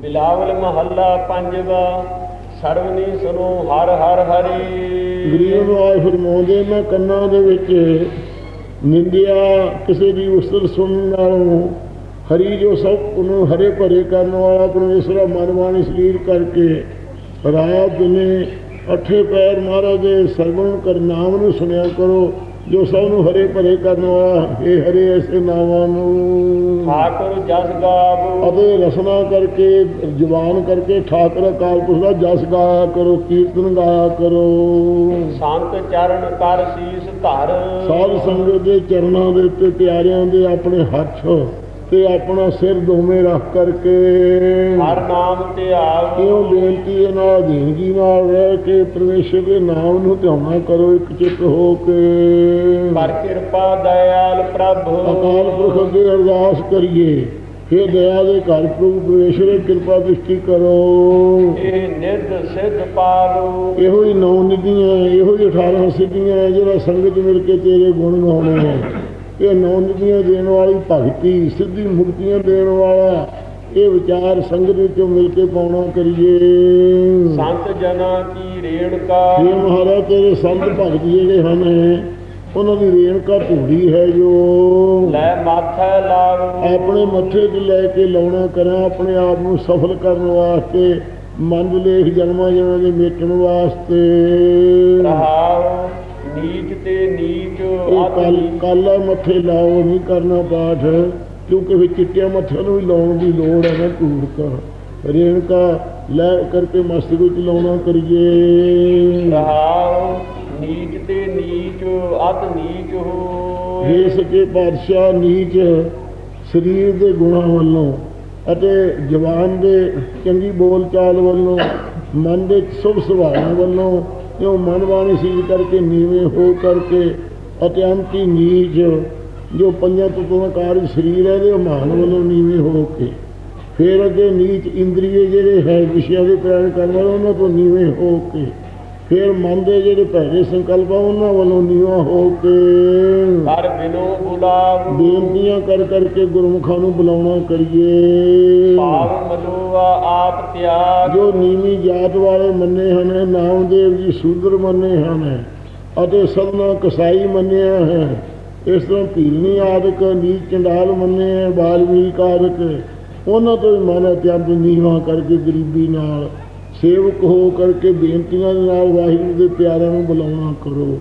ਬਿਲਾਵਲ ਮਹੱਲਾ ਪੰਜਵਾ, ਸਰਵਨੀ ਸੁਨੋ ਹਰ ਹਰ ਹਰੀ। ਗਰੀਬ ਨਵਾਜ਼ ਫਰਮਾਉਂਦੇ ਮੈਂ ਕੰਨਾਂ ਦੇ ਵਿੱਚ ਨਿੰਦਿਆ, ਕਿਸੇ ਦੀ ਉਸਤਤ ਸੁਣਨ ਨਾਲੋਂ ਹਰੀ ਜੋ ਸਭ ਨੂੰ ਹਰੇ ਭਰੇ ਕਰਨ ਵਾਲਾ ਪਰਮੇਸ਼ਰਾ ਮਨਵਾਣੀ ਸਰੀਰ ਕਰਕੇ ਰਾਤ ਦਿਨੇ ਅੱਠੇ ਪੈਰ ਮਹਾਰਾਜ ਦੇ ਸਰਵਣ ਕਰ ਨਾਮ ਨੂੰ ਸੁਣਿਆ ਕਰੋ। ਜੋ ਸਭ ਨੂੰ ਹਰੇ ਭਰੇ ਕਰਨ ਵਾਲਾ ਇਹ ਹਰੇ ਐਸੇ ਨਾਵਾਂ ਨੂੰ। ਠਾਕੁਰ ਜਸ ਗਾਵੋ। ਅਤੇ ਰਸਨਾ ਕਰਕੇ ਜ਼ੁਬਾਨ ਕਰਕੇ ਠਾਕਰ ਅਕਾਲ ਪੁਰਖ ਦਾ ਜਸ ਗਾਇਆ ਕਰੋ ਕੀਰਤਨ ਗਾਇਆ ਕਰੋ। ਸੰਤ ਚਰਨ ਕਰ ਸੀਸ ਧਰ। ਸਾਧ ਸੰਗਤ ਦੇ ਚਰਨਾਂ ਦੇ ਉੱਤੇ ਪਿਆਰਿਆਂ ਦੇ ਆਪਣੇ ਹੱਥ ਤੇ ਆਪਣਾ ਸਿਰ ਦੋਵੇਂ ਰੱਖ ਕਰਕੇ ਹਰ ਨਾਮ ਧਿਆਵ ਕਿਉਂ ਬੇਨਤੀ ਦੇ ਨਾਲ ਦੀਨਗੀ ਨਾਲ ਰਹਿ ਕੇ ਪਰਮੇਸ਼ਰ ਦੇ ਨਾਮ ਨੂੰ ਧਿਆਉਣਾ ਕਰੋ ਇੱਕ ਚਿੱਤ ਹੋ ਕੇ। ਕਰ ਕਿਰਪਾ ਦਇਆਲ ਪ੍ਰਭ ਅਕਾਲ ਪੁਰਖ ਅੱਗੇ ਅਰਦਾਸ ਕਰੀਏ। हे ਦਇਆ ਦੇ ਘਰ ਪ੍ਰਭੂ ਪਰਮੇਸ਼ਰ ਦੀ ਕਿਰਪਾ ਦ੍ਰਿਸ਼ਟੀ ਕਰੋ। ਇਹ ਨਿਰਦ ਸਿੱਧ ਪਾਲੋ। ਇਹੋ ਹੀ ਨੌ ਨਿਧੀਆਂ ਇਹੋ ਹੀ 18 ਸਿੱਧੀਆਂ ਜਿਹੜਾ ਸੰਗਤ ਮਿਲ ਕੇ ਤੇਰੇ ਗੁਣ ਗਾਉਣੇ ਹੈ ਇਹ ਨੌ ਨਿਧੀਆਂ ਦੇਣ ਵਾਲੀ ਭਗਤੀ ਸਿੱਧੀ ਮੁਕਤੀਆਂ ਦੇਣ ਵਾਲਾ ਇਹ ਵਿਚਾਰ ਸੰਗਤ ਵਿੱਚੋਂ ਮਿਲ ਕੇ ਪਾਉਣਾ ਕਰੀਏ। ਸੰਤ ਜਨਾ ਕੀ ਰੇਣਕਾ ਇਹ ਮਹਾਰਾਜ ਤੇਰੇ ਸੰਤ ਭਗਤ ਜਿਹੜੇ ਹਨ ਉਹਨਾਂ ਦੀ ਰੇਣਕਾ ਧੂੜੀ ਹੈ ਜੋ। ਲੈ ਮਾਥੈ ਲਾਵੋ। ਆਪਣੇ ਮੱਥੇ ਤੇ ਲੈ ਕੇ ਲਾਉਣਾ ਕਰਾਂ ਆਪਣੇ ਆਪ ਨੂੰ ਸਫਲ ਕਰਨ ਵਾਸਤੇ ਮੰਦ ਲੇਖ ਜਨਮਾਂ ਜਨਾਂ ਦੇ ਮੇਟਣ ਵਾਸਤੇ। ਰਹਾਉ ਨੀਚ ਤੇ ਨੀਚ ਕੱਲ ਕਾਲਾ ਮੱਥੇ ਲਾਓ ਨਹੀਂ ਕਰਨਾ ਪਾਠ ਕਿਉਂਕਿ ਵੀ ਚਿੱਟਿਆਂ ਮੱਥਿਆਂ ਨੂੰ ਵੀ ਲਾਉਣ ਦੀ ਲੋੜ ਹੈ ਨਾ ਧੂੜਕਾ। ਰੇਣਕਾ ਲੈ ਕਰਕੇ ਮਸਤਕ ਵਿੱਚ ਲਾਉਣਾ ਕਰੀਏ। ਰਹਾਉ ਨੀਚ ਤੇ ਨੀਚ ਅਤ ਨੀਚ ਹੋ। ਇਹ ਸੱਚੇ ਪਾਤਸ਼ਾਹ ਨੀਚ ਸਰੀਰ ਦੇ ਗੁਣਾਂ ਵੱਲੋਂ ਅਤੇ ਜ਼ਬਾਨ ਦੇ ਚੰਗੀ ਬੋਲ ਚਾਲ ਵੱਲੋਂ ਮਨ ਦੇ ਸੁਭ ਸੁਭਾਅ ਵੱਲੋਂ ਕਿਉਂ ਮਨ ਬਾਣੀ ਸੀਜ ਕਰਕੇ ਨੀਵੇਂ ਹੋ ਕਰਕੇ ਅਤੇ ਅਤਿਅੰਤੀ ਨੀਚ ਜੋ ਪੰਜਾਂ ਤੱਤਾਂ ਦਾ ਕਾਰਜ ਸਰੀਰ ਹੈ ਦੇ ਮਾਨ ਵੱਲੋਂ ਨੀਵੇਂ ਹੋ ਕੇ। ਫਿਰ ਅੱਗੇ ਨੀਚ ਇੰਦਰੀਏ ਜਿਹੜੇ ਹੈ, ਵਿਸ਼ਿਆਂ ਦੇ ਪ੍ਰੇਰਣ ਕਰਨ ਵਾਲੇ, ਉਹਨਾਂ ਤੋਂ ਨੀਵੇਂ ਹੋ ਕੇ। ਫਿਰ ਮਨ ਦੇ ਜਿਹੜੇ ਭੈੜੇ ਸੰਕਲਪ ਆ ਉਹਨਾਂ ਵੱਲੋਂ ਨੀਵਾਂ ਹੋ ਕੇ ਕਰ ਬਿਨੋ ਬੁਲਾਵ ਬੇਨਤੀਆਂ ਕਰ ਕਰਕੇ ਗੁਰਮੁਖਾਂ ਨੂੰ ਬੁਲਾਉਣਾ ਕਰੀਏ। ਭਾਵ ਮਲੋਆ ਆਪ ਤਿਆਗ। ਜੋ ਨੀਵੀਂ ਜਾਤ ਵਾਲੇ ਮੰਨੇ ਹਨ ਨਾਮਦੇਵ ਜੀ ਸੂਦਰ ਮੰਨੇ ਹਨ ਅਤੇ ਸਦਨਾ ਕਸਾਈ ਮੰਨਿਆ ਹੈ ਇਸ ਤਰ੍ਹਾਂ ਭੀਲਨੀ ਆਦਿਕ ਨੀਚ ਚੰਡਾਲ ਮੰਨੇ ਹੈ ਬਾਲਮੀਕ ਆਦਿਕ ਉਹਨਾਂ ਤੋਂ ਵੀ ਮਨ ਅਤਿਅੰਤ ਨੀਵਾਂ ਕਰਕੇ ਗਰੀਬੀ ਨਾਲ ਸੇਵਕ ਹੋ ਕਰਕੇ ਬੇਨਤੀਆਂ ਦੇ ਨਾਲ ਵਾਹਿਗੁਰੂ ਦੇ ਪਿਆਰਿਆਂ ਨੂੰ ਬੁਲਾਉਣਾ ਕਰੋ।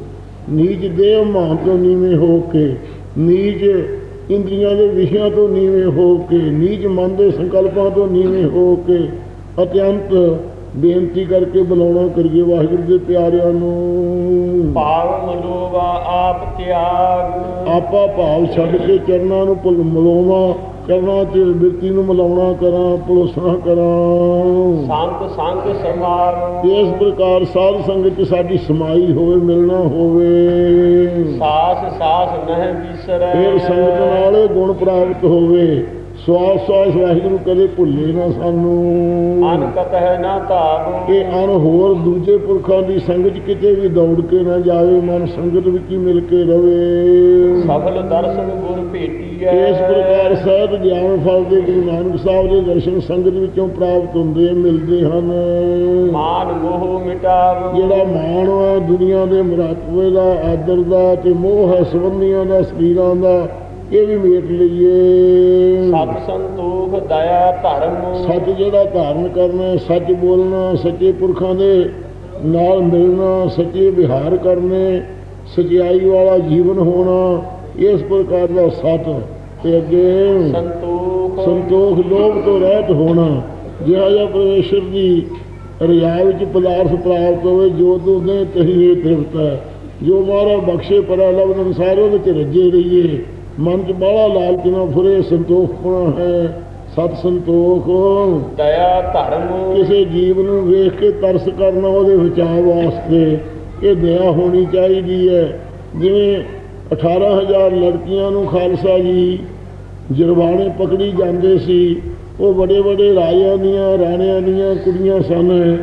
ਨੀਚ ਦੇਹ ਮਾਨ ਤੋਂ ਨੀਵੇਂ ਹੋ ਕੇ ਨੀਚ ਇੰਦਰੀਆਂ ਦੇ ਵਿਸ਼ਿਆਂ ਤੋਂ ਨੀਵੇਂ ਹੋ ਕੇ ਨੀਚ ਮਨ ਦੇ ਸੰਕਲਪਾਂ ਤੋਂ ਨੀਵੇਂ ਹੋ ਕੇ ਅਤਿਅੰਤ ਬੇਨਤੀ ਕਰਕੇ ਬੁਲਾਉਣਾ ਕਰੀਏ ਵਾਹਿਗੁਰੂ ਦੇ ਪਿਆਰਿਆਂ ਨੂੰ। ਭਾਵ ਮਲੋਆ ਆਪ ਤਿਆਗ। ਆਪਾ ਭਾਵ ਛੱਡ ਕੇ ਚਰਨਾਂ ਨੂੰ ਭੁੱਲ ਚਰਨਾਂ 'ਚ ਬਿਰਤੀ ਨੂੰ ਮਿਲਾਉਣਾ ਕਰਾਂ ਪਲੋਸਣਾ ਕਰਾਂ। ਸੰਤ ਸੰਗ ਸਮਾਰ ਇਸ ਪ੍ਰਕਾਰ ਸਾਧ ਸੰਗਤ 'ਚ ਸਾਡੀ ਸਮਾਈ ਹੋਵੇ ਮਿਲਣਾ ਹੋਵੇ। ਸਾਸ ਸਾਸ ਨਹਿ ਵਿਸਰੈ। ਫਿਰ ਸੰਗਤ ਨਾਲ ਗੁਣ ਪ੍ਰਾਪਤ ਹੋਵੇ। ਸਵਾਸ ਸਵਾਸ ਵਾਹਿਗੁਰੂ ਕਦੇ ਭੁੱਲੇ ਨਾ ਸਾਨੂੰ। ਅਨਕਤ ਹੈ ਨਾ ਧਾਵ ਇਹ ਅਨ ਹੋਰ ਦੂਜੇ ਪੁਰਖਾਂ ਦੀ ਸੰਗਤ ਕਿਤੇ ਵੀ ਦੌੜ ਕੇ ਨਾ ਜਾਵੇ ਮਨ ਸੰਗਤ ਵਿੱਚ ਹੀ ਮਿਲ ਕੇ ਰਵੇ। ਸਫਲ ਦਰਸ਼ਨ ਗੁਰ ਭੇਟੀਐ। ਇਸ ਪ੍ਰਕਾਰ ਸਹਿਤ ਗਿਆਨ ਫਲ ਦੇ ਗੁਰੂ ਨਾਨਕ ਸਾਹਿਬ ਦੇ ਦਰਸ਼ਨ ਸੰਗਤ ਵਿੱਚੋਂ ਪ੍ਰਾਪਤ ਹੁੰਦੇ ਮਿਲਦੇ ਹਨ। ਮਾਨ ਮੋਹ ਮਿਟਾਵ। ਜਿਹੜਾ ਮਾਣ ਹੈ ਦੁਨੀਆ ਦੇ ਮਹੱਤਵ ਦਾ ਆਦਰ ਦਾ ਤੇ ਮੋਹ ਹੈ ਸੰਬੰਧੀਆਂ ਦਾ ਸਰੀਰਾਂ ਦਾ ਇਹ ਵੀ ਮੇਟ ਲਈਏ। ਸਤ ਸੰਤੋਖ ਦਇਆ ਧਰਮ। ਸੱਚ ਜਿਹੜਾ ਧਾਰਨ ਕਰਨਾ ਸੱਚ ਬੋਲਣਾ ਸੱਚੇ ਪੁਰਖਾਂ ਦੇ ਨਾਲ ਮਿਲਣਾ ਸੱਚੇ ਵਿਹਾਰ ਕਰਨੇ ਸਚਾਈ ਵਾਲਾ ਜੀਵਨ ਹੋਣਾ ਇਸ ਪ੍ਰਕਾਰ ਦਾ ਸਤ ਤੇ ਅੱਗੇ ਸੰਤੋਖ। ਸੰਤੋਖ ਲੋਭ ਤੋਂ ਰਹਿਤ ਹੋਣਾ ਜਿਹੜਾ ਜਿਹਾ ਪਰਮੇਸ਼ਰ ਦੀ ਰਿਆ ਵਿੱਚ ਪਦਾਰਥ ਪ੍ਰਾਪਤ ਹੋਵੇ ਜੋ ਤੂੰ ਦੇ ਤਹੀ ਇਹ ਤ੍ਰਿਪਤ ਜੋ ਮਾਰਾ ਬਖਸ਼ੇ ਪਰਾ ਲਬਨ ਅਨਸਾਰ ਉਹਦੇ ਚ ਰੱਜੇ ਰਹੀਏ। ਮਨ ਚ ਬਾਹਲਾ ਲਾਲਚ ਨਾ ਫੁਰੇ ਸੰਤੋਖ ਹੋਣਾ ਹੈ ਸਤ ਸੰਤੋਖ। ਦਇਆ ਧਰਮ। ਕਿਸੇ ਜੀਵ ਨੂੰ ਵੇਖ ਕੇ ਤਰਸ ਕਰਨਾ ਉਹਦੇ ਬਚਾਅ ਵਾਸਤੇ ਇਹ ਦਇਆ ਹੋਣੀ ਚਾਹੀਦੀ ਹੈ। ਜਿਵੇਂ 18000 ਲੜਕੀਆਂ ਨੂੰ ਖਾਲਸਾ ਜੀ ਜਰਵਾਣੇ ਪਕੜੀ ਜਾਂਦੇ ਸੀ ਉਹ ਵੱਡੇ ਵੱਡੇ ਰਾਜਿਆਂ ਦੀਆਂ ਰਾਣਿਆਂ ਦੀਆਂ ਕੁੜੀਆਂ ਸਨ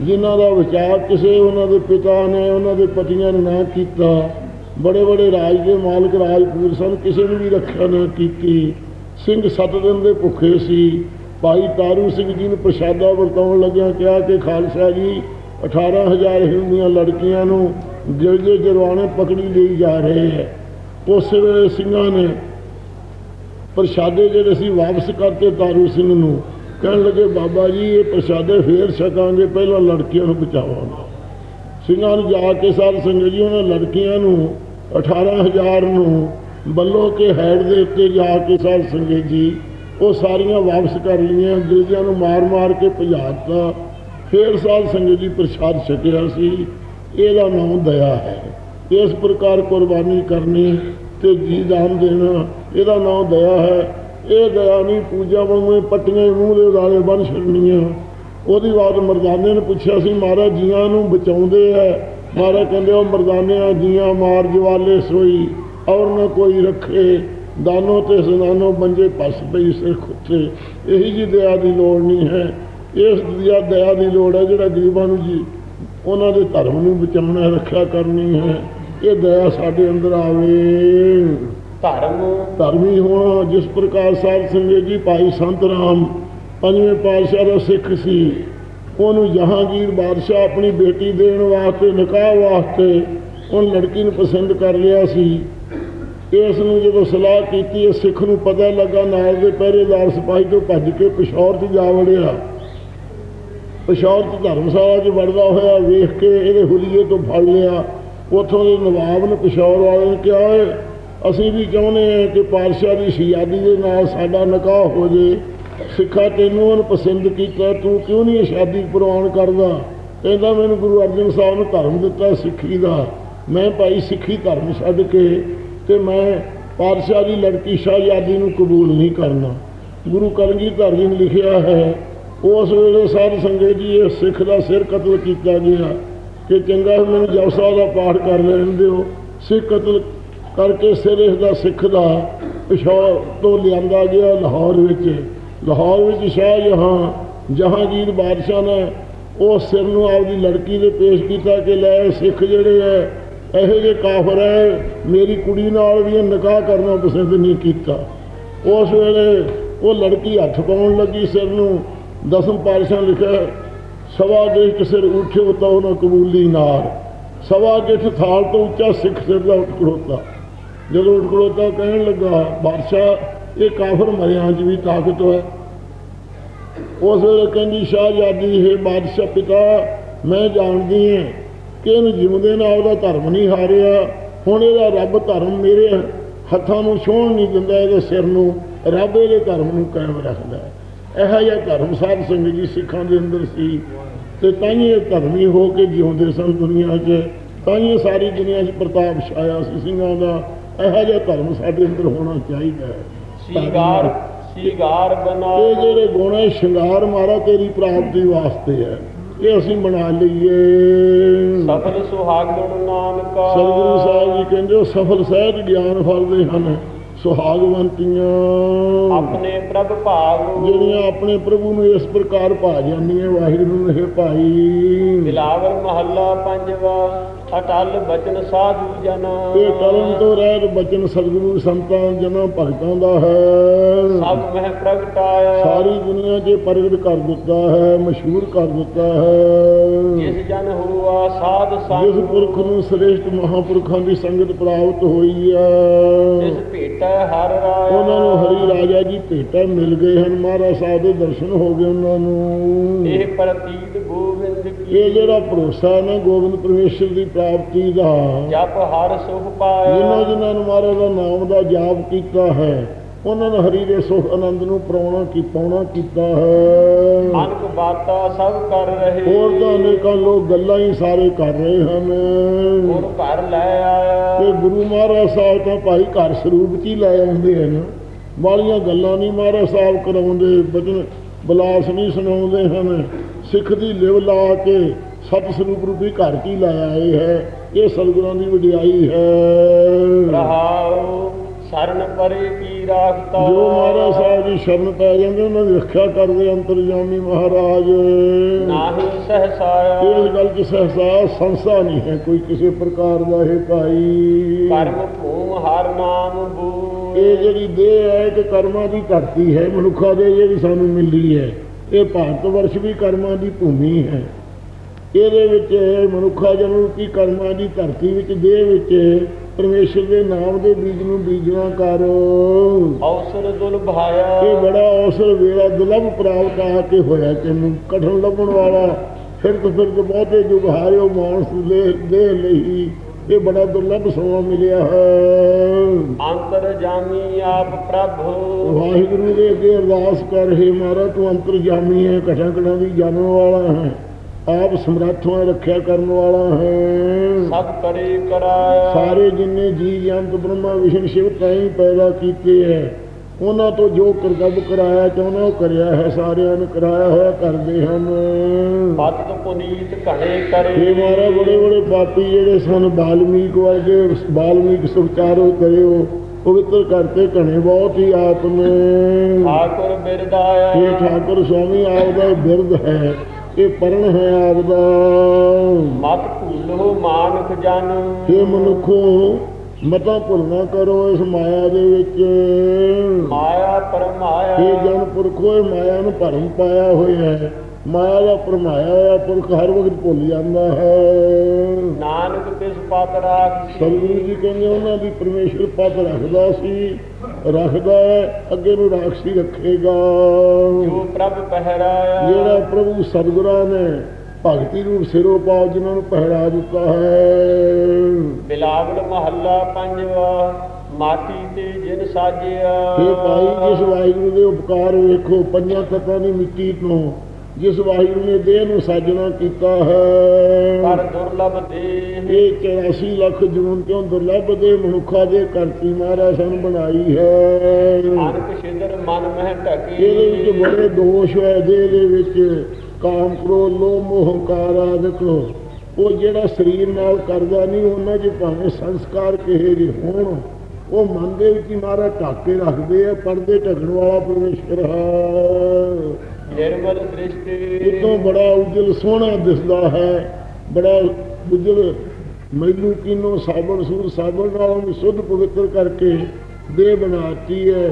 ਜਿਨ੍ਹਾਂ ਦਾ ਵਿਚਾਰ ਕਿਸੇ ਉਹਨਾਂ ਦੇ ਪਿਤਾ ਨੇ ਉਹਨਾਂ ਦੇ ਪਤੀਆਂ ਨੇ ਨਾ ਕੀਤਾ। ਬੜੇ ਬੜੇ ਰਾਜ ਦੇ ਮਾਲਕ ਰਾਜਪੂਤ ਸਨ, ਕਿਸੇ ਨੇ ਵੀ ਰੱਖਿਆ ਨਾ ਕੀਤੀ। ਸਿੰਘ ਸੱਤ ਦਿਨ ਦੇ ਭੁੱਖੇ ਸੀ। ਭਾਈ ਤਾਰੂ ਸਿੰਘ ਜੀ ਨੂੰ ਪ੍ਰਸ਼ਾਦਾ ਵਰਤਾਉਣ ਲੱਗਿਆ ਕਿਹਾ ਕਿ ਖਾਲਸਾ ਜੀ 18000 ਹਿੰਦੀਆਂ ਲੜਕੀਆਂ ਨੂੰ ਜਿਹੜੇ ਜਰਵਾਣੇ ਪਕੜੀ ਲਈ ਜਾ ਰਹੇ ਹੈ। ਉਸ ਵੇਲੇ ਸਿੰਘਾਂ ਨੇ ਪ੍ਰਸ਼ਾਦੇ ਜਿਹੜੇ ਸੀ ਵਾਪਸ ਕਰਤੇ ਤਾਰੂ ਸਿੰਘ ਨੂੰ। ਕਹਿਣ ਲੱਗੇ, ਬਾਬਾ ਜੀ, ਇਹ ਪ੍ਰਸ਼ਾਦੇ ਫੇਰ ਛਕਾਂਗੇ, ਪਹਿਲਾਂ ਲੜਕੀਆਂ ਨੂੰ ਬਚਾਵਾਂਗੇ। ਸਿੰਘਾਂ ਨੂੰ ਜਾ ਕੇ ਸਾਧ ਸੰਗਤ ਜੀ, ਉਹਨਾਂ ਲੜਕੀਆਂ ਨੂੰ 18000 ਨੂੰ ਬੱਲੋ ਕੇ ਹੈਡ ਦੇ ਉੱਤੇ ਜਾ ਕੇ ਸਾਧ ਸੰਗਤ ਜੀ, ਉਹ ਸਾਰੀਆਂ ਵਾਪਸ ਕਰ ਲਈਆਂ ਅੰਗਰੇਜ਼ਾਂ ਨੂੰ ਮਾਰ-ਮਾਰ ਕੇ ਭਜਾਤਾ ਫੇਰ ਸਾਧ ਸੰਗਤ ਜੀ ਪ੍ਰਸ਼ਾਦ ਛਕਿਆ ਸੀ। ਇਹਦਾ ਨਾਮ ਦਇਆ ਹੈ। ਇਸ ਪ੍ਰਕਾਰ ਕੁਰਬਾਨੀ ਕਰਨੀ ਤੇ ਜੀ ਦਾਨ ਦੇਣਾ, ਇਹਦਾ ਨਾਮ ਦਇਆ ਹੈ। ਇਹ ਦਇਆ ਨਹੀਂ, ਪੂਜਾ ਵਾਂਗੂ ਪੱਟੀਆਂ ਮੂੰਹ ਦੇ ਉਦਾਲੇ ਬੰਨ ਛੱਡਣੀਆਂ। ਉਹਦੀ ਬਾਤ ਮਰਦਾਨੇ ਨੇ ਪੁੱਛਿਆ ਸੀ, ਮਹਾਰਾਜ, ਜੀਆਂ ਨੂੰ ਬਚਾਉਂਦੇ ਐ ਮਹਾਰਾਜ ਕਹਿੰਦੇ ਉਹ ਮਰਦਾਨਿਆਂ ਜੀਆਂ ਮਾਰ ਜਵਾਲੇ ਸੋਈ ਔਰ ਨਾ ਕੋਈ ਰੱਖੇ ਦਾਨੋ ਤੇ ਸੁਨਾਨੋ ਬੰਜੇ ਪਸ ਪਈ ਸਿਰ ਖੁੱਤੇ ਇਹੀ ਜੀ ਦਇਆ ਦੀ ਲੋੜ ਨਹੀਂ ਹੈ। ਇਸ ਦਇਆ ਦਇਆ ਦੀ ਲੋੜ ਹੈ ਜਿਹੜਾ ਗਰੀਬਾਂ ਨੂੰ ਜੀ ਉਹਨਾਂ ਦੇ ਧਰਮ ਨੂੰ ਬਚਾਉਣਾ ਰੱਖਿਆ ਕਰਨੀ ਹੈ। ਇਹ ਦਇਆ ਸਾਡੇ ਅੰਦਰ ਆਵੇ। ਧਰਮ? ਧਰਮੀ ਹੋਣਾ ਜਿਸ ਪ੍ਰਕਾਰ ਸਾਧ ਸੰਗਤ ਜੀ ਭਾਈ ਸੰਤ ਰਾਮ ਪੰਜਵੇਂ ਪਾਤਸ਼ਾਹ ਦਾ ਸਿੱਖ ਸੀ ਉਹਨੂੰ ਜਹਾਂਗੀਰ ਬਾਦਸ਼ਾਹ ਆਪਣੀ ਬੇਟੀ ਦੇਣ ਵਾਸਤੇ, ਨਿਕਾਹ ਵਾਸਤੇ ਉਹ ਲੜਕੀ ਨੂੰ ਪਸੰਦ ਕਰ ਲਿਆ ਸੀ। ਇਸ ਨੂੰ ਜਦੋਂ ਸਲਾਹ ਕੀਤੀ, ਇਹ ਸਿੱਖ ਨੂੰ ਪਤਾ ਲੱਗਾ, ਨਾਲ ਦੇ ਪਹਿਰੇਦਾਰ ਸਿਪਾਹੀ ਤੋਂ ਭੱਜ ਕੇ ਪਿਸ਼ੌਰ 'ਚ ਜਾ ਵੜਿਆ। ਪਿਸ਼ੌਰ 'ਚ ਧਰਮਸ਼ਾਲਾ 'ਚ ਵੜਦਾ ਹੋਇਆ, ਵੇਖ ਕੇ ਇਹਦੇ ਹੁਲੀਏ ਤੋਂ ਫੜ ਲਿਆ। ਉੱਥੋਂ ਦੇ ਨਵਾਬ ਨੇ ਪਿਸ਼ੌਰ ਵਾਲੇ ਨੇ ਕਿਹਾ ਅਸੀਂ ਵੀ ਚਾਹੁੰਦੇ ਹਾਂ ਕਿ ਪਾਤਸ਼ਾਹ ਦੀ ਸ਼ਹਿਜ਼ਾਦੀ ਦੇ ਨਾਲ ਸਾਡਾ ਨਿਕਾਹ ਹੋ ਜੇ। ਸਿੱਖਾ ਤੈਨੂੰ ਉਹਨ ਪਸੰਦ ਕੀਤਾ, ਤੂੰ ਕਿਉਂ ਨਹੀਂ ਸ਼ਾਦੀ ਪ੍ਰਵਾਨ ਕਰਦਾ? ਕਹਿੰਦਾ, ਮੈਨੂੰ ਗੁਰੂ ਅਰਜਨ ਸਾਹਿਬ ਨੇ ਧਰਮ ਦਿੱਤਾ ਸਿੱਖੀ ਦਾ। ਮੈਂ ਭਾਈ ਸਿੱਖੀ ਧਰਮ ਛੱਡ ਕੇ ਤੇ ਮੈਂ ਪਾਤਸ਼ਾਹ ਦੀ ਲੜਕੀ ਸ਼ਾਹਜ਼ਾਦੀ ਨੂੰ ਕਬੂਲ ਨਹੀਂ ਕਰਨਾ। ਗੁਰੂ ਕਲਗੀਧਰ ਜੀ ਨੇ ਲਿਖਿਆ ਹੈ, ਉਸ ਵੇਲੇ ਸਾਧ ਸੰਗਤ ਜੀ ਇਹ ਸਿੱਖ ਦਾ ਸਿਰ ਕਤਲ ਕੀਤਾ ਗਿਆ ਕਿ ਚੰਗਾ ਹੈ ਮੈਨੂੰ ਜਪਸਾ ਦਾ ਪਾਠ ਕਰ ਲੈਣ ਦਿਓ। ਸਿੱਖ ਕਤਲ ਕਰਕੇ ਸਿਰ ਇਸ ਦਾ ਸਿੱਖ ਦਾ ਪਿਸ਼ੌਰ ਤੋਂ ਲਿਆਂਦਾ ਗਿਆ ਲਾਹੌਰ ਵਿੱਚ। ਲਾਹੌਰ ਵਿੱਚ ਸ਼ਾਹ ਜਹਾਂ ਜਹਾਂਗੀਰ ਬਾਦਸ਼ਾਹ ਨੇ ਉਹ ਸਿਰ ਨੂੰ ਆਪਦੀ ਲੜਕੀ ਦੇ ਪੇਸ਼ ਕੀਤਾ ਕਿ ਲੈ ਸਿੱਖ ਜਿਹੜੇ ਐ, ਇਹੋ ਜਿਹੇ ਕਾਫਰ ਹੈ ਮੇਰੀ ਕੁੜੀ ਨਾਲ ਵੀ ਇਹ ਨਿਕਾਹ ਕਰਨਾ ਪਸੰਦ ਨਹੀਂ ਕੀਤਾ। ਉਸ ਵੇਲੇ ਉਹ ਲੜਕੀ ਹੱਥ ਪਾਉਣ ਲੱਗੀ ਸਿਰ ਨੂੰ, ਦਸਮ ਪਾਤਸ਼ਾਹ ਲਿਖਿਆ ਸਵਾ ਗਿੱਠ ਸਿਰ ਉੱਠਿਓ ਤਾਂ ਉਹਨਾਂ ਕਬੂਲੀ ਨਾਰ। ਸਵਾ ਗਿੱਠ ਥਾਲ ਤੋਂ ਉੱਚਾ ਸਿੱਖ ਸਿਰ ਦਾ ਉੱਠ ਖੜੋਤਾ। ਜਦੋਂ ਉੱਠ ਖੜੋਤਾ ਕਹਿਣ ਲੱਗਾ, ਬਾਦਸ਼ਾਹ ਇਹ ਕਾਫਰ ਮਰਿਆਂ 'ਚ ਵੀ ਤਾਕਤ ਹੈ ਉਸ ਵੇਲੇ ਕਹਿੰਦੀ, ਸ਼ਾਹਜ਼ਾਦੀ, ਹੈ ਬਾਦਸ਼ਾਹ ਪਿਤਾ, ਮੈਂ ਜਾਣਦੀ ਹਾਂ ਕਿ ਇਹਨੂੰ ਜਿਉਂਦੇ ਨਾਲ ਉਹਦਾ ਧਰਮ ਨਹੀਂ ਹਾਰਿਆ। ਹੁਣ ਇਹਦਾ ਰੱਬ ਧਰਮ ਮੇਰੇ ਹੱਥਾਂ ਨੂੰ ਛੋਣ ਨਹੀਂ ਦਿੰਦਾ, ਇਹਦੇ ਸਿਰ ਨੂੰ ਰੱਬ ਇਹਦੇ ਧਰਮ ਨੂੰ ਕਾਇਮ ਰੱਖਦਾ ਇਹੋ ਜਿਹਾ ਧਰਮ ਸਾਹਿਬ ਸਿੰਘ ਜੀ ਸਿੱਖਾਂ ਦੇ ਅੰਦਰ ਸੀ ਤੇ ਤਾਂ ਇਹ ਧਰਮੀ ਹੋ ਕੇ ਜਿਉਂਦੇ ਸਨ ਦੁਨੀਆ 'ਚ। ਤਾਂ ਹੀ ਇਹ ਸਾਰੀ ਦੁਨੀਆ 'ਚ ਪ੍ਰਤਾਪ ਛਾਇਆ ਸੀ ਸਿੰਘਾਂ ਦਾ। ਇਹੋ ਜਿਹਾ ਧਰਮ ਸਾਡੇ ਅੰਦਰ ਹੋਣਾ ਚਾਹੀਦਾ ਹੈ। ਸ਼ਿੰਗਾਰ ਸ਼ਿੰਗਾਰ ਬਨਾ ਇਹ ਜਿਹੜੇ ਗੁਣ ਹੈ ਸ਼ਿੰਗਾਰ ਮਾਰਾ ਤੇਰੀ ਪ੍ਰਾਪਤੀ ਵਾਸਤੇ ਹੈ। ਇਹ ਅਸੀਂ ਬਣਾ ਲਈਏ। ਸਫਲ ਸੁਹਾਗਣ ਨਾਨਕਾ। ਸਤਿਗੁਰੂ ਸਾਹਿਬ ਜੀ ਕਹਿੰਦੇ ਉਹ ਸਫਲ ਸਹਿਜ ਗਿਆਨ ਫਲਦੇ ਹਨ ਸੁਹਾਗਵੰਤੀਆਂ। ਆਪਣੇ ਪ੍ਰਭ ਭਾਗ ਜਿਹੜੀਆਂ ਆਪਣੇ ਪ੍ਰਭੂ ਨੂੰ ਇਸ ਪ੍ਰਕਾਰ ਭਾ ਜਾਂਦੀਆਂ ਵਾਹਿਗੁਰੂ ਨੂੰ ਭਾਈ ਦਿਲਾਵਰ ਮਹੱਲਾ ਪੰਜਵਾ। ਅਟਲ ਬਚਨ ਸਾਧੂ ਜਨਾ। ਇਹ ਕਲਮ ਤੋਂ ਰਹਿਤ ਬਚਨ ਸਤਿਗੁਰੂ ਸੰਤਾਂ ਜਨਾਂ ਭਗਤਾਂ ਦਾ ਹੈ। ਸਭ ਮਹਿ ਪ੍ਰਗਟਾਇਆ। ਸਾਰੀ ਦੁਨੀਆ 'ਚ ਪ੍ਰਗਟ ਕਰ ਦਿੱਤਾ ਹੈ ਮਸ਼ਹੂਰ ਕਰ ਦਿੱਤਾ ਹੈ। ਜਿਸ ਜਨ ਹੁਆ ਸਾਧ ਜਿਸ ਸੰਗ ਪੁਰਖ ਨੂੰ ਸ੍ਰੇਸ਼ਟ ਮਹਾਪੁਰਖਾਂ ਦੀ ਸੰਗਤ ਪ੍ਰਾਪਤ ਹੋਈ ਜਿਸ ਹੈ ਭੇਟੈ ਹਰ ਰਾਇਆ। ਉਹਨਾਂ ਨੂੰ ਹਰੀ ਰਾਜਾ ਜੀ ਭੇਟਾ ਮਿਲ ਗਏ ਹਨ। ਮਹਾਰਾਜ ਸਾਹਿਬ ਦੇ ਦਰਸ਼ਨ ਹੋ ਗਏ ਉਹਨਾਂ ਨੂੰ। ਇਹ ਪ੍ਰਤੀਤ ਗੋਬਿੰਦ ਕੀ। ਇਹ ਜਿਹੜਾ ਭਰੋਸਾ ਨਾ ਗੋਬਿੰਦ ਪਰਮੇਸ਼ਰ ਦੀ ਪ੍ਰਾਪਤੀ ਦਾ ਜਪ ਹਰ ਸੁਖ ਜਿਨ੍ਹਾਂ ਪਾਇਆ। ਜਿਨ੍ਹਾਂ ਨੂੰ ਮਹਾਰਾਜ ਦਾ ਨਾਮ ਦਾ ਜਾਪ ਕੀਤਾ ਹੈ ਉਹਨਾਂ ਨੇ ਹਰੀ ਦੇ ਸੁਖ ਆਨੰਦ ਨੂੰ ਪ੍ਰਾਉਣਾ ਕੀ ਪਾਉਣਾ ਕੀਤਾ ਹੈ। ਅਨਕ ਬਾਤਾ ਸਭ ਕਰ ਰਹੇ। ਹੋਰ ਤਾਂ ਅਨੇਕਾਂ ਲੋਕ ਗੱਲਾਂ ਹੀ ਸਾਰੇ ਕਰ ਰਹੇ ਹਨ। ਗੁਰ ਘਰ ਲੈ ਤੇ ਆਇਆ ਗੁਰੂ ਮਹਾਰਾਜ ਸਾਹਿਬ ਤਾਂ ਭਾਈ ਘਰ ਸਰੂਪ 'ਚ ਹੀ ਲੈ ਆਉਂਦੇ ਹਨ। ਵਾਲੀਆਂ ਗੱਲਾਂ ਨਹੀਂ ਮਹਾਰਾਜ ਸਾਹਿਬ ਕਰਾਉਂਦੇ ਬਚਨ ਬਲਾਸ ਨਹੀਂ ਸੁਣਾਉਂਦੇ ਹਨ। ਸਿੱਖ ਦੀ ਲਿਵ ਲਾ ਕੇ ਸਤ ਸਰੂਪ ਰੂਪੀ ਘਰ 'ਚ ਹੀ ਲੈ ਆਏ ਹੈ? ਇਹ ਸਤਿਗੁਰਾਂ ਦੀ ਵਡਿਆਈ ਹੈ। ਰਹਾਉ ਸਰਨ ਪਰੇ ਕੀ ਰਾਖਤਾ? ਜੋ ਮਹਾਰਾਜ ਸਾਹਿਬ ਜੀ ਸ਼ਰਨ ਪੈ ਜਾਂਦੇ ਉਹਨਾਂ ਦੀ ਰੱਖਿਆ ਕਰਦੇ ਅੰਤਰਜਾਮੀ ਮਹਾਰਾਜ। ਨਾਹੀ ਸਹਸਾਇਆ ਇਸ ਗੱਲ ਚ ਸਹਸਾ ਸੰਸਾ ਨਹੀਂ ਹੈ ਕੋਈ ਕਿਸੇ ਪ੍ਰਕਾਰ ਦਾ ਇਹ ਭਾਈ। ਕਰਮ ਭੂਮ ਹਰ ਨਾਮ ਬੂ ਇਹ ਜਿਹੜੀ ਦੇਹ ਹੈ ਕਿ ਕਰਮਾਂ ਦੀ ਧਰਤੀ ਹੈ ਮਨੁੱਖਾ ਦੇ ਜਿਹੜੀ ਸਾਨੂੰ ਮਿਲੀ ਹੈ ਇਹ ਭਾਰਤ ਵਰਸ਼ ਵੀ ਕਰਮਾਂ ਦੀ ਭੂਮੀ ਹੈ। ਇਹਦੇ ਵਿੱਚ ਮਨੁੱਖਾ ਜਨਮ ਰੂਪੀ ਕਰਮਾਂ ਦੀ ਧਰਤੀ ਵਿੱਚ ਦੇਹ ਵਿੱਚ ਪਰਮੇਸ਼ਰ ਦੇ ਨਾਮ ਦੇ ਬੀਜ ਨੂੰ ਬੀਜਣਾ ਕਰ। ਅਵਸਰ ਦੁਲਭਾਇਆ ਇਹ ਬੜਾ ਅਵਸਰ ਵੇਲਾ ਦੁਲਭ ਪ੍ਰਾਪਤ ਆ ਕੇ ਹੋਇਆ ਤੈਨੂੰ ਕਠਨ ਲੱਭਣ ਵਾਲਾ। ਫਿਰ ਤੋਂ ਫਿਰ ਤੋਂ ਬਹੁਤੇ ਜੁਗ ਹਾਰਿਓ ਮਾਨਸ ਦੇ ਦੇਹ ਲਈ। ਇਹ ਬੜਾ ਦੁਰਲਭ ਸਮਾਂ ਮਿਲਿਆ ਹੈ। ਅੰਤਰ ਜਾਮੀ ਆਪ ਪ੍ਰਭੂ। ਵਾਹਿਗੁਰੂ ਦੇ ਅੱਗੇ ਅਰਦਾਸ ਕਰ ਹੈ ਮਾਰਾ ਤੂੰ ਅੰਤਰਜਾਮੀ ਹੈ ਘਟਾਂ ਘਟਾਂ ਦੀ ਜਾਣਨ ਵਾਲਾ ਹੈ। ਆਪ ਸਮਰੱਥਾਂ ਰੱਖਿਆ ਕਰਨ ਵਾਲਾ ਹੈ। ਸਭ ਕਰੇ ਕਰਾਇਆ। ਸਾਰੇ ਜਿੰਨੇ ਜੀ ਜੰਤ ਬ੍ਰਹਮਾ ਵਿਸ਼ਨ ਸ਼ਿਵ ਤਾਈ ਪੈਦਾ ਕੀਤੇ ਹੈ ਉਹਨਾਂ ਤੋਂ ਜੋ ਕਰਤੱਵ ਕਰਾਇਆ ਚਾਹੁੰਦਾ ਉਹ ਕਰਿਆ ਹੈ ਸਾਰਿਆਂ ਨੂੰ ਕਰਾਇਆ ਹੋਇਆ ਕਰਦੇ ਹਨ। ਪਤਿਤ ਪੁਨੀਤ ਘਣੇ ਕਰੇ। ਇਹ ਮਾਰਾ ਬੜੇ ਬੜੇ ਪਾਪੀ ਜਿਹੜੇ ਸਨ ਬਾਲਮੀਕ ਵਰਗੇ ਬਾਲਮੀਕ ਸੁਚਾਰੋ ਕਰਿਓ ਪਵਿੱਤਰ ਕਰਤੇ ਘਣੇ ਬਹੁਤ ਹੀ ਆਪ ਨੇ ਠਾਕੁਰ ਬਿਰਦਾਇਆ ਇਹ ਠਾਕੁਰ ਸਵਾਮੀ ਆਪ ਦਾ ਬਿਰਦ ਹੈ। ਇਹ ਪਰਣ ਹੈ ਆਪ ਦਾ ਮਤ ਭੂਲੋ ਮਾਨਖ ਜਨ। ਇਹ ਮਨੁੱਖੋ ਮਤਾਂ ਭੁੱਲ ਨਾ ਕਰੋ ਇਸ ਮਾਇਆ ਦੇ ਵਿੱਚ। ਮਾਇਆ ਪਰਮਾਇਆ। ਇਹ ਜਨ ਪੁਰਖੋ ਇਹ ਮਾਇਆ ਨੂੰ ਭਰਮ ਪਾਇਆ ਹੋਇਆ ਹੈ। ਮਾਇਆ ਦਾ ਪਰਮਾਇਆ ਹੋਇਆ ਪੁਰਖ ਹਰ ਵਕਤ ਭੁੱਲ ਜਾਂਦਾ ਹੈ। ਨਾਨਕ ਕਿਸ ਪਤ ਰਾਖੀ ਸਤਿਗੁਰੂ ਜੀ ਕਹਿੰਦੇ ਉਹਨਾਂ ਦੀ ਪਰਮੇਸ਼ਰ ਪਦ ਰੱਖਦਾ ਸੀ। ਰੱਖਦਾ ਹੈ ਅੱਗੇ ਨੂੰ ਰਾਖਸੀ ਰੱਖੇਗਾ। ਜੋ ਪ੍ਰਭ ਪਹਿਰਾਇਆ। ਜਿਹੜਾ ਪ੍ਰਭੂ ਸਤਿਗੁਰਾਂ ਨੇ ਭਗਤੀ ਰੂਪ ਸਿਰੋਂ ਪਾਉ ਜਿਨ੍ਹਾਂ ਨੂੰ ਪਹਿਰਾ ਦਿੱਤਾ ਹੈ। ਬਿਲਾਵਲ ਮਹੱਲਾ ਪੰਜਵਾ ਮਾਟੀ ਤੇ ਜਿਨ ਸਾਜਿਆ। ਇਹ ਭਾਈ ਜਿਸ ਵਾਹਿਗੁਰੂ ਦੇ ਉਪਕਾਰ ਵੇਖੋ ਪੰਜਾਂ ਤੱਤਾਂ ਦੀ ਮਿੱਟੀ ਤੋਂ ਜਿਸ ਵਾਹਿਗੁਰੂ ਨੇ ਦੇਹ ਨੂੰ ਸਾਜਣਾ ਕੀਤਾ ਹੈ। ਪਰ ਦੁਰਲਭ ਦੇਹ ਇਹ 84 ਲੱਖ ਜੂਨ ਕਿਉਂ ਦੁਰਲਭ ਦੇ ਮਨੁੱਖਾ ਦੇ ਕਰਤੀ ਮਹਾਰਾਜ ਸਾਨੂੰ ਬਣਾਈ ਹੈ? ਅਨਕ ਛਿਦਰ ਮਨ ਮਹਿ ਇਹਦੇ ਵਿੱਚ ਢਕੇ ਬੜੇ ਦੋਸ਼ ਹੈ ਦੇਹ ਦੇ ਵਿੱਚ ਕਾਮ ਕ੍ਰੋਧ ਲੋਭ ਮੋਹ ਹੰਕਾਰ ਆਦਿਕ ਉਹ ਜਿਹੜਾ ਸਰੀਰ ਨਾਲ ਕਰਦਾ ਨਹੀਂ ਉਹਨਾਂ 'ਚ ਭਾਵੇਂ ਸੰਸਕਾਰ ਕਿਹੇ ਜਿਹੇ ਹੋਣ ਉਹ ਮਨ ਦੇ ਵਿੱਚ ਹੀ ਮਹਾਰਾਜ ਢੱਕ ਕੇ ਰੱਖਦੇ ਆ ਪਰਦੇ ਢਕਣ ਵਾਲਾ ਪਰਮੇਸ਼ਰ ਹੈ। ਨਿਰਮਲ ਦ੍ਰਿਸ਼ਟੀ ਇਤੋਂ ਬੜਾ ਉਜਲ ਸੋਹਣਾ ਦਿਸਦਾ ਹੈ, ਬੜਾ ਉਜਲ। ਮੈਨੂੰ ਕਿਨੋ ਸਾਬਣ ਸੂਰ, ਸਾਬਣ ਨਾਲ ਉਹਨੂੰ ਸੁੱਧ ਪਵਿੱਤਰ ਕਰਕੇ ਦੇਹ ਬਣਾਤੀ ਹੈ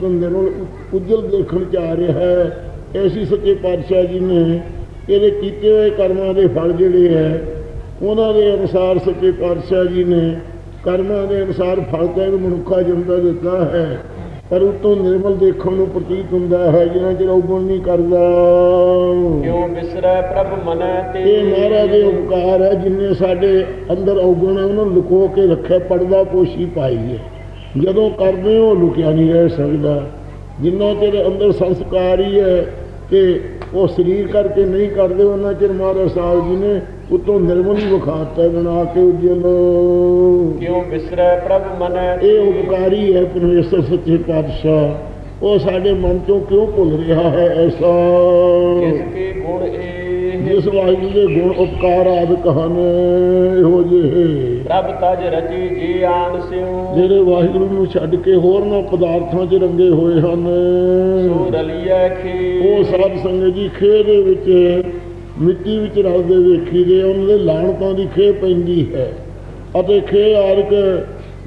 ਤੁੰਦੇ ਨੂੰ ਉਜਲ ਦੇਖਣ ਚ ਆ ਰਿਹਾ ਹੈ। ਐਸੀ ਸੱਚੇ ਪਾਤਸ਼ਾਹ ਜੀ ਨੇ ਇਹਦੇ ਕੀਤੇ ਹੋਏ ਕਰਮਾਂ ਦੇ ਫਲ ਜਿਹੜੇ ਹੈ, ਉਹਨਾਂ ਦੇ ਅਨੁਸਾਰ ਸੱਚੇ ਪਾਤਸ਼ਾਹ ਜੀ ਨੇ ਕਰਮਾਂ ਦੇ ਅਨੁਸਾਰ ਫਲ ਤਾਂ ਇਹਨੂੰ ਮਨੁੱਖਾ ਜਨਮ ਦਿੱਤਾ ਹੈ। ਪਰ ਉਤੋਂ ਨਿਰਮਲ ਦੇਖਣ ਨੂੰ ਪ੍ਰਤੀਤ ਹੁੰਦਾ ਹੈ ਜਿਨ੍ਹਾਂ ਚਿਰ ਉਗਣ ਨਹੀਂ ਕਰਦਾ। ਕਿਉ ਬਿਸਰੈ ਪ੍ਰਭ ਮਨੈ ਤੇ ਇਹ ਮਹਾਰਾਜ ਦੇ ਉਪਕਾਰ ਹੈ ਜਿਨੇ ਸਾਡੇ ਅੰਦਰ ਔਗਣ ਹੈ ਉਹਨਾਂ ਨੂੰ ਲੁਕੋ ਕੇ ਰੱਖਿਆ ਪਰਦਾ ਪੋਸ਼ੀ ਪਾਈ ਹੈ ਜਦੋਂ ਕਰਦੇ ਹੋ ਲੁਕਿਆ ਨਹੀਂ ਰਹਿ ਸਕਦਾ। ਜਿੰਨਾ ਚਿਰ ਅੰਦਰ ਸੰਸਕਾਰ ਹੀ ਹੈ ਕਿ ਉਹ ਸਰੀਰ ਕਰਕੇ ਨਹੀਂ ਕਰਦੇ ਉਹਨਾਂ ਚਿਰ ਮਹਾਰਾਜ ਸਾਹਿਬ ਜੀ ਨੇ ਉਤੋਂ ਨਿਰਮਲ ਵਿਖਾਤਾ ਬਣਾ ਕੇ ਉਜਲ। ਕਿਉ ਬਿਸਰੈ ਪ੍ਰਭ ਮਨੈ? ਇਹ ਉਪਕਾਰੀ ਹੈ ਪਰਮੇਸ਼ਰ ਸੱਚੇ ਪਾਤਸ਼ਾਹ। ਉਹ ਸਾਡੇ ਮਨ ਚੋਂ ਕਿਉਂ ਭੁੱਲ ਰਿਹਾ ਹੈ ਐਸਾ? ਕਿਸ ਕੇ ਗੁਣ ਇਹ? ਜਿਸ ਵਾਹਿਗੁਰੂ ਦੇ ਗੁਣ ਉਪਕਾਰ ਆਦਿਕ ਹਨ ਇਹੋ ਜਿਹੇ। ਪ੍ਰਭ ਤਜ ਰਚੀ ਜੀ ਆਨ ਸਿਉ। ਜਿਹੜੇ ਵਾਹਿਗੁਰੂ ਨੂੰ ਛੱਡ ਕੇ ਹੋਰ ਨਾ ਪਦਾਰਥਾਂ 'ਚ ਰੰਗੇ ਹੋਏ ਹਨ। ਸੋ ਰਲੀਐ ਖੇ ਉਹ ਸਾਧ ਸੰਗਤ ਜੀ ਖੇਹ ਦੇ ਵਿੱਚ ਮਿੱਟੀ ਵਿੱਚ ਰਲਦੇ ਵੇਖੀ ਦੇ ਉਹਨਾਂ ਦੇ ਲਾਣਤਾਂ ਦੀ ਖੇਹ ਪੈਂਦੀ ਹੈ। ਅਤੇ ਖੇਹ ਆਰਕ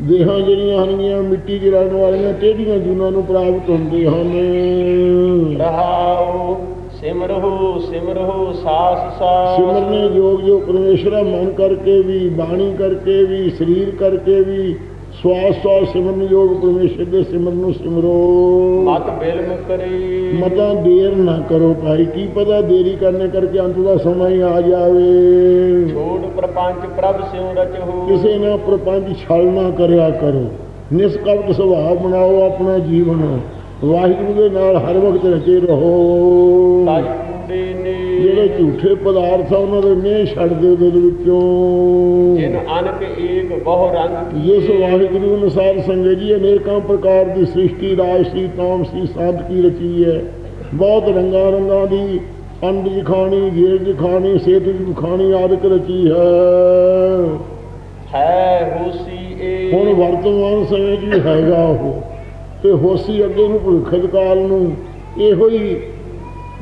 ਦੇਹਾਂ ਜਿਹੜੀਆਂ ਹਨਗੀਆਂ ਮਿੱਟੀ 'ਚ ਰਲਣ ਵਾਲੀਆਂ ਟੇਢੀਆਂ ਜੂਨਾਂ ਨੂੰ ਪ੍ਰਾਪਤ ਹੁੰਦੇ ਹਨ। ਰਹਾਉ ਸਿਮਰਹੁ ਸਿਮਰਹੁ ਸਾਸ ਸਾਸ। ਸਿਮਰਨੇ ਯੋਗ ਜੋ ਪਰਮੇਸ਼ਰਾ ਮਨ ਕਰਕੇ ਵੀ ਬਾਣੀ ਕਰਕੇ ਵੀ ਸਰੀਰ ਕਰਕੇ ਵੀ ਸਵਾਸ ਸਵਾਸ ਸਿਮਰਨ ਯੋਗ ਪਰਮੇਸ਼ਰ ਦੇ ਸਿਮਰਨ ਨੂੰ ਸਿਮਰੋ। ਮਤ ਬਿਲਮ ਕਰੀ ਮਤਾਂ ਦੇਰ ਨਾ ਕਰੋ ਭਾਈ ਕੀ ਪਤਾ ਦੇਰੀ ਕਰਨੇ ਕਰਕੇ ਅੰਤ ਦਾ ਸਮਾਂ ਹੀ ਆ ਜਾਵੇ। ਛੋੜ ਪ੍ਰਪੰਚ ਪ੍ਰਭ ਸਿਉ ਰਚਹੁ। ਕਿਸੇ ਨਾਲ ਪ੍ਰਪੰਚ ਛਲ ਨਾ ਕਰਿਆ ਕਰੋ। ਨਿਸਕਪਟ ਸੁਭਾਅ ਬਣਾਓ ਆਪਣਾ ਜੀਵਨ। ਵਾਹਿਗੁਰੂ ਦੇ ਨਾਲ ਹਰ ਵਕਤ ਰਚੇ ਰਹੋ। ਕੂੜੇ ਨੇ ਜਿਹੜੇ ਝੂਠੇ ਪਦਾਰਥ ਆ ਉਹਨਾਂ ਦੇ ਨਹੀਂ ਛੱਡ ਦਿਓ ਦਿਲ ਵਿੱਚੋਂ। ਜਿਨ ਅਨਕ ਏਕ ਬਹੁ ਰੰਗ ਜਿਸ ਵਾਹਿਗੁਰੂ ਅਨੁਸਾਰ ਸੰਗਤ ਜੀ ਅਨੇਕਾਂ ਪ੍ਰਕਾਰ ਦੀ ਸ੍ਰਿਸ਼ਟੀ ਰਾਜਸੀ ਤਾਮਸੀ ਸਾਧਕੀ ਰਚੀ ਹੈ। ਬਹੁਤ ਰੰਗਾਂ ਰੰਗਾਂ ਦੀ ਅੰਡ ਖਾਣੀ ਜੇਜ ਖਾਣੀ ਸੇਤ ਖਾਣੀ ਆਦਿਕ ਰਚੀ ਹੈ। ਹੈ ਹੋਸੀ ਹੁਣ ਵਰਤਮਾਨ ਸਮੇਂ ਵੀ ਹੈਗਾ ਉਹ। ਤੇ ਹੋਸੀ ਅੱਗੇ ਨੂੰ ਭਵਿੱਖਤ ਕਾਲ ਨੂੰ ਇਹੋ ਹੀ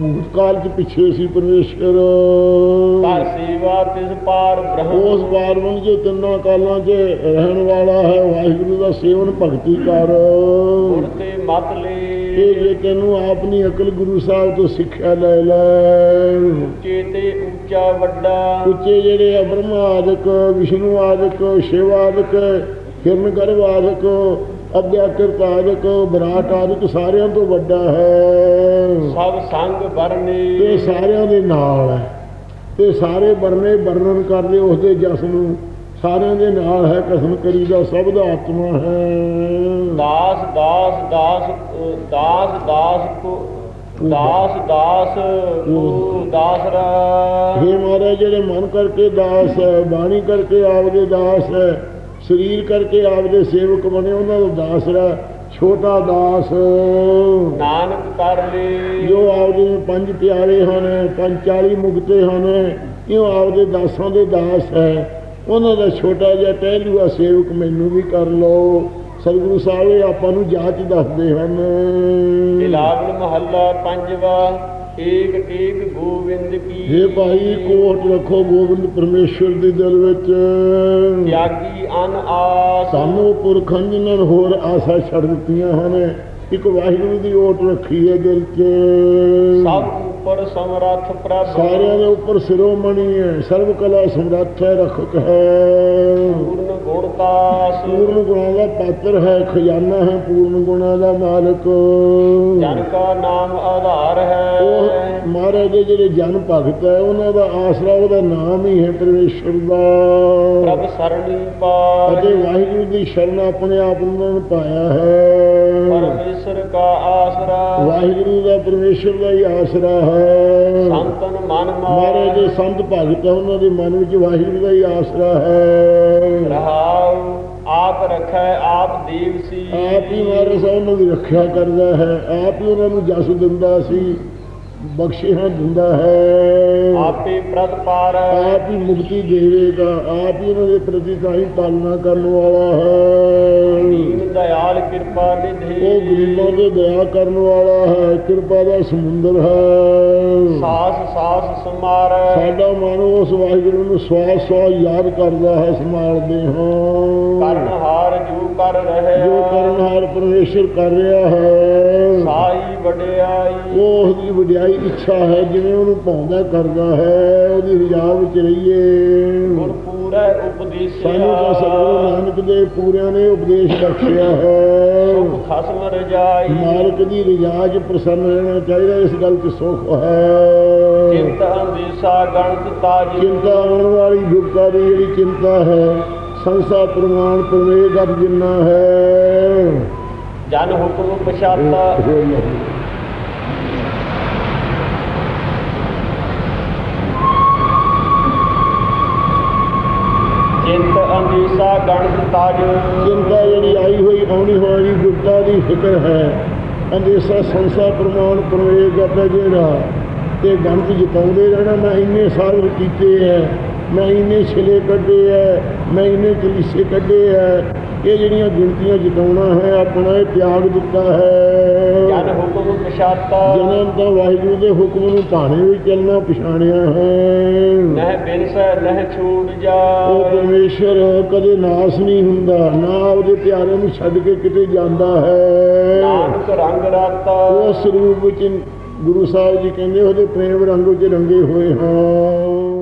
ਭੂਤਕਾਲ 'ਚ ਪਿੱਛੇ ਸੀ ਪਰਮੇਸ਼ਰ। ਕਰ ਸੇਵਾ ਤਿਸ ਪਾਰ ਬ੍ਰਹਮ। ਉਸ ਬਾਰਵਨ ਜੋ ਤਿੰਨਾਂ ਕਾਲਾਂ 'ਚ ਰਹਿਣ ਵਾਲਾ ਹੈ ਵਾਹਿਗੁਰੂ ਦਾ ਸੇਵਨ ਭਗਤੀ ਕਰ। ਗੁਰ ਤੇ ਮਤ ਲੈ। ਇਹ ਜੇ ਤੈਨੂੰ ਆਪਣੀ ਅਕਲ ਗੁਰੂ ਸਾਹਿਬ ਤੋਂ ਸਿੱਖਿਆ ਲੈ ਲੈ। ਉੱਚੇ ਤੇ ਉੱਚਾ ਵੱਡਾ। ਉੱਚੇ ਜਿਹੜੇ ਆ ਬ੍ਰਹਮਾ ਆਦਿਕ ਵਿਸ਼ਨੂੰ ਆਦਿਕ ਸ਼ਿਵ ਆਦਿਕ ਹਿਰਨ ਗਰਭ ਆਦਿਕ ਅਭਿਆਕਰਤ ਆਦਿਕ ਵਿਰਾਟ ਆਦਿਕ ਸਾਰਿਆਂ ਤੋਂ ਵੱਡਾ ਹੈ। ਸਭ ਸੰਗ ਤੇ ਬਰਨੇ ਸਾਰਿਆਂ ਦੇ ਨਾਲ ਹੈ। ਤੇ ਸਾਰੇ ਵਰਨੇ ਵਰਣਨ ਕਰਦੇ ਉਸ ਦੇ ਜਸ ਨੂੰ। ਸਾਰਿਆਂ ਦੇ ਨਾਲ ਹੈ ਕਸਮ ਕਰੀ ਦਾ ਸਭ ਦਾ ਆਤਮਾ ਹੈ। ਦਾਸ ਦਾਸ ਦਾਸ ਦਾਸ ਦਾਸ ਕੋ ਦਾਸ ਦਾਸ ਕੋ ਦਾਸ ਰਾ। हे ਮਹਾਰਾਜ ਜਿਹੜੇ ਮਨ ਕਰਕੇ ਦਾਸ ਹੈ ਬਾਣੀ ਕਰਕੇ ਆਪਦੇ ਦਾਸ ਹੈ ਸਰੀਰ ਕਰਕੇ ਆਪਦੇ ਸੇਵਕ ਬਣੇ ਉਹਨਾਂ ਦਾ ਦਾਸ ਹੈ ਛੋਟਾ ਦਾਸ। ਨਾਨਕ ਕਰ ਲੈ। ਜੋ ਆਪਦੇ ਪੰਜ ਪਿਆਰੇ ਹਨ ਪੰਜ ਚਾਲੀ ਮੁਕਤੇ ਹਨ ਇਹ ਆਪਦੇ ਦਾਸਾਂ ਦੇ ਦਾਸ ਹੈ। ਉਹਨਾਂ ਦਾ ਛੋਟਾ ਜਿਹਾ ਟਹਿਲੂਆ ਸੇਵਕ ਮੈਨੂੰ ਵੀ ਕਰ ਲਓ। ਸਤਿਗੁਰੂ ਸਾਹਿਬ ਇਹ ਆਪਾਂ ਨੂੰ ਜਾਂਚ ਦੱਸਦੇ ਹਨ। ਬਿਲਾਵਲ ਮਹੱਲਾ ਪੰਜਵਾ। ਏਕ ਏਕ ਗੋਵਿੰਦ ਕੀ। हे ਭਾਈ ਕੋਟ ਰੱਖੋ ਗੋਬਿੰਦ ਪਰਮੇਸ਼ਰ ਦੇ ਦਿਲ ਵਿੱਚ। ਤਿਆਗੀ ਅਨ ਆਸ। ਸਾਨੂੰ ਪੁਰਖਾਂ ਜਿਨ੍ਹਾਂ ਨੇ ਹੋਰ ਆਸਾ ਛੱਡ ਦਿੱਤੀਆਂ ਹਨ। ਇੱਕ ਵਾਹਿਗੁਰੂ ਦੀ ਓਟ ਰੱਖੀ ਹੈ ਦਿਲ 'ਚ। ਸਭ ਉਪਰ ਸਮਰੱਥ ਪ੍ਰਭ। ਸਾਰਿਆਂ ਦੇ ਉੱਪਰ ਸਿਰੋਮਣੀ ਹੈ। ਸਰਬ ਕਲਾ ਸਮਰੱਥ ਹੈ ਰਖਕ ਹੈ। ਪੂਰਨ ਗੁਣਤਾਸ ਪੂਰਨ ਗੁਣਾਂ ਦਾ ਪਾਤਰ ਹੈ ਖਜ਼ਾਨਾ ਹੈ ਪੂਰਨ ਗੁਣਾਂ ਦਾ ਮਾਲਕ। ਜਨ ਕਾ ਨਾਮ ਆਧਾਰ ਹੈ। ਉਹ ਮਹਾਰਾਜ ਦੇ ਜਿਹੜੇ ਜਨ ਭਗਤ ਹੈ ਉਹਨਾਂ ਦਾ ਆਸਰਾ ਉਹਦਾ ਨਾਮ ਹੀ ਹੈ ਪਰਮੇਸ਼ਰ ਦਾ। ਪ੍ਰਭ ਸਰਣੀ ਪਾਰ। ਅਤੇ ਵਾਹਿਗੁਰੂ ਦੀ ਸ਼ਰਨ ਆਪਣੇ ਆਪ ਨੇ ਪਾਇਆ ਹੈ। ਪਰਮੇਸ਼ਰ ਕਾ ਆਸਰਾ। ਵਾਹਿਗੁਰੂ ਦਾ ਪਰਮੇਸ਼ਰ ਦਾ ਹੀ ਆਸਰਾ ਹੈ। ਸੰਤਨ ਮਨ ਮਾਰ। ਦੇ ਸੰਤ ਭਗਤ ਹੈ ਉਹਨਾਂ ਦੇ ਮਨ ਵਿੱਚ ਵਾਹਿਗੁਰੂ ਦਾ ਹੀ ਆਸਰਾ ਹੈ। ਰਹਾਉ ਆਪ ਰਖੈ ਆਪ ਦੇਵ ਸੀ। ਆਪ ਹੀ ਸਾਹਿਬ ਉਹਨਾਂ ਦੀ ਰੱਖਿਆ ਕਰਦਾ ਹੈ। ਆਪ ਹੀ ਉਹਨਾਂ ਨੂੰ ਜਸ ਦਿੰਦਾ ਸੀ ਬਖਸ਼ਿਸ਼ਾਂ ਦਿੰਦਾ ਹੈ। ਆਪੇ ਪ੍ਰਤ ਪਾਰ। ਆਪ ਹੀ ਮੁਕਤੀ ਦੇਵੇਗਾ। ਆਪ ਹੀ ਉਹਨਾਂ ਦੇ ਪ੍ਰਤੀ ਤਾਂ ਹੀ ਪਾਲਣਾ ਕਰਨ ਵਾਲਾ ਹੈ। ਦੀਨ ਦਇਆਲ ਕਿਰਪਾ ਨਿਧੀ ਉਹ ਗਰੀਬਾਂ ਤੇ ਦਇਆ ਕਰਨ ਵਾਲਾ ਹੈ ਕਿਰਪਾ ਦਾ ਸਮੁੰਦਰ ਹੈ। ਸਾਸ ਸਾਸ ਸਮਾਰ। ਸਾਡਾ ਮਨ ਉਸ ਵਾਹਿਗੁਰੂ ਨੂੰ ਸਵਾਸ ਸਵਾਸ ਯਾਦ ਕਰਦਾ ਹੈ ਸੰਭਾਲਦੇ ਹਾਂ। ਕਰਨ ਹਾਰ ਜੂ ਕਰ ਰਹੇ ਜੋ ਕਰਨਹਾਰ ਪਰਮੇਸ਼ਰ ਕਰ ਰਿਹਾ ਹੈ। ਸਾਈ ਵਡਿਆਈ। ਉਹ ਉਹਦੀ ਵਡਿਆਈ ਇੱਛਾ ਹੈ ਜਿਵੇਂ ਉਹਨੂੰ ਪਾਉਂਦਾ ਕਰਦਾ ਹੈ ਉਹਦੀ ਰਜਾ ਵਿੱਚ ਰਹੀਏ। ਗੁਰ ਪੂਰੈ ਉਪਦੇਸਿਆ ਸਾਨੂੰ ਤਾਂ ਸਤਿਗੁਰੂ ਨਾਨਕ ਦੇ ਪੂਰਿਆਂ ਨੇ ਉਪਦੇਸ਼ ਬਖਸ਼ਿਆ ਹੈ। ਸੁਖ ਖਸਮ ਰਜਾਈ ਮਾਲਕ ਦੀ ਰਜਾ 'ਚ ਪ੍ਰਸੰਨ ਰਹਿਣਾ ਚਾਹੀਦਾ ਇਸ ਗੱਲ 'ਚ ਸੁਖ ਹੈ। ਚਿੰਤ ਅੰਦੇਸਾ ਗਣਤ ਤਾਜੀ। ਚਿੰਤਾ ਆਉਣ ਵਾਲੀ ਦੁੱਖਾਂ ਦੀ ਜਿਹੜੀ ਚਿੰਤਾ ਹੈ ਸੰਸਾ ਪ੍ਰਮਾਣ ਪ੍ਰਵੇਗ ਜਿੰਨਾ ਹੈ। ਜਨ ਹੁਕਮ ਪਛਾਤਾ। ਚਿੰਤ ਗਣਤ ਤਾਜ ਚਿੰਤਾ ਜਿਹੜੀ ਆਈ ਹੋਈ, ਆਉਣੀ ਵਾਲੀ ਦੁੱਖਾਂ ਦੀ ਫਿਕਰ ਹੈ। ਅੰਦੇਸਾ ਸੰਸਾ ਪ੍ਰਮਾਣ ਪ੍ਰਵੇਗ ਕਰਦਾ ਜਿਹੜਾ ਤੇ ਗਣਤ ਜਿਤਾਉਂਦੇ ਰਹਿਣਾ, ਮੈਂ ਇੰਨੇ ਸਾਲ ਕੀਤੇ ਐ ਮੈਂ ਇੰਨੇ ਛਿਲੇ ਕੱਢੇ ਐ ਮੈਂ ਇੰਨੇ ਕਲੀਸੇ ਕੱਢੇ ਐ ਇਹ ਜਿਹੜੀਆਂ ਗਿਣਤੀਆਂ ਜਿਤਾਉਣਾ ਹੈ ਆਪਣਾ ਇਹ ਤਿਆਗ ਦਿੱਤਾ ਜਨ ਹੈ ਪਛਾਤਾ। ਜਨਮ ਤਾਂ ਵਾਹਿਗੁਰੂ ਦੇ ਹੁਕਮ ਨੂੰ ਭਾਣੇ ਵੀ ਚੱਲਣਾ ਪਛਾਣਿਆ ਹੈ। ਨਹਿ ਬਿਨਸੈ ਨਹਿ ਛੂਟ ਉਹ ਜਾ ਪਰਮੇਸ਼ਰ ਕਦੇ ਨਾਸ ਨਹੀਂ ਹੁੰਦਾ ਨਾ ਉਹਦੇ ਪਿਆਰਿਆਂ ਨੂੰ ਛੱਡ ਕੇ ਕਿਤੇ ਜਾਂਦਾ ਹੈ। ਨਾਨਕ ਰੰਗ ਰਾਤਾ। ਉਸ ਰੂਪ ਵਿੱਚ ਗੁਰੂ ਸਾਹਿਬ ਜੀ ਕਹਿੰਦੇ ਉਹਦੇ ਪ੍ਰੇਮ ਰੰਗ ਵਿੱਚ ਰੰਗੇ ਹੋਏ ਹਾਂ।